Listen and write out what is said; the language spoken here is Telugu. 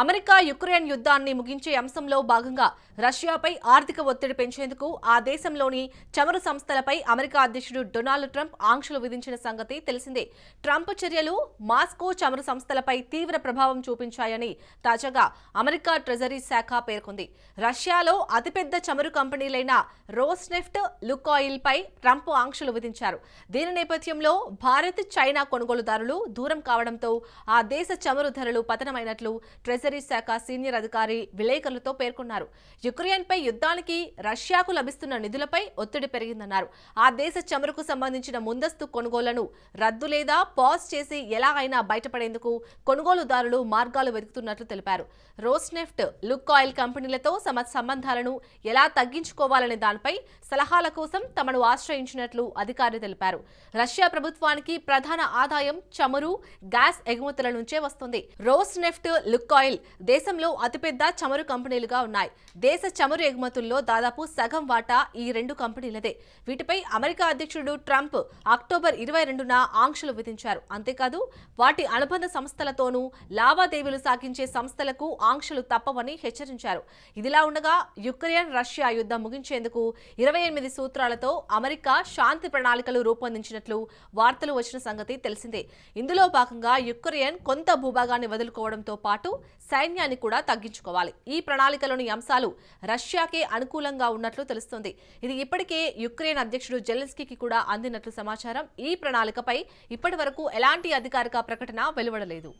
అమెరికా యుక్రెయిన్ యుద్ధాన్ని ముగించే అంశంలో భాగంగా రష్యాపై ఆర్థిక ఒత్తిడి పెంచేందుకు ఆ దేశంలోని చమురు సంస్థలపై అమెరికా అధ్యక్షుడు డొనాల్డ్ ట్రంప్ ఆంక్షలు విధించిన సంగతి తెలిసిందే. ట్రంప్ చర్యలు మాస్కో చమురు సంస్థలపై తీవ్ర ప్రభావం చూపించాయని తాజాగా అమెరికా ట్రెజరీ శాఖ పేర్కొంది. రష్యాలో అతిపెద్ద చమురు కంపెనీలైన రోస్నెఫ్ట్ లుకాయిల్పై ట్రంప్ ఆంక్షలు విధించారు. దీని నేపథ్యంలో భారత్ చైనా కొనుగోలుదారులు దూరం కావడంతో ఆ దేశ చమురు ధరలు పతనమైనట్లు ట్రెజరీ శాఖ సీనియర్ అధికారి విలేకరులతో పేర్కొన్నారు. యుక్రెయిన్పై యుద్ధానికి రష్యాకు లభిస్తున్న నిధులపై ఒత్తిడి పెరిగిందన్నారు. ఆ దేశ చమురుకు సంబంధించిన ముందస్తు కొనుగోళ్ళను రద్దు లేదా పాజ్ చేసి ఎలా అయినా బయటపడేందుకు కొనుగోలుదారులు మార్గాలు వెతుకుతున్నట్లు తెలిపారు. రోస్నెఫ్ట్ లుక్ ఆయిల్ కంపెనీలతో తమ సంబంధాలను ఎలా తగ్గించుకోవాలనే దానిపై సలహాల కోసం తమను ఆశ్రయించినట్లు అధికారి తెలిపారు. రష్యా ప్రభుత్వానికి ప్రధాన ఆదాయం చమురు గ్యాస్ ఎగుమతుల నుంచే వస్తుంది. రోస్ నెఫ్ట్ లుక్ ఆయిల్ దేశంలో అతిపెద్ద చమురు కంపెనీలుగా ఉన్నాయి. దేశ చమురు ఎగుమతుల్లో దాదాపు సగం వాటా ఈ రెండు కంపెనీలదే. వీటిపై అమెరికా అధ్యక్షుడు ట్రంప్ అక్టోబర్ ఇరవై రెండున ఆంక్షలు విధించారు. అంతేకాదు వాటి అనుబంధ సంస్థలతోనూ లావాదేవీలు సాగించే సంస్థలకు ఆంక్షలు తప్పవని హెచ్చరించారు. ఇదిలా ఉండగా యుక్రెయిన్ రష్యా యుద్ధం ముగించేందుకు ఇరవై ఎనిమిది సూత్రాలతో అమెరికా శాంతి ప్రణాళికలు రూపొందించినట్లు వార్తలు వచ్చిన సంగతి తెలిసిందే. ఇందులో భాగంగా యుక్రెయిన్ కొంత భూభాగాన్ని వదులుకోవడంతో పాటు సైన్యాన్ని కూడా తగ్గించుకోవాలి. ఈ ప్రణాళికలోని అంశాలు రష్యాకే అనుకూలంగా ఉన్నట్లు తెలుస్తోంది. ఇది ఇప్పటికే యుక్రెయిన్ అధ్యక్షుడు జెలెన్స్కీకి కూడా అందినట్లు సమాచారం. ఈ ప్రణాళికపై ఇప్పటి వరకు ఎలాంటి అధికారిక ప్రకటన వెలువడలేదు.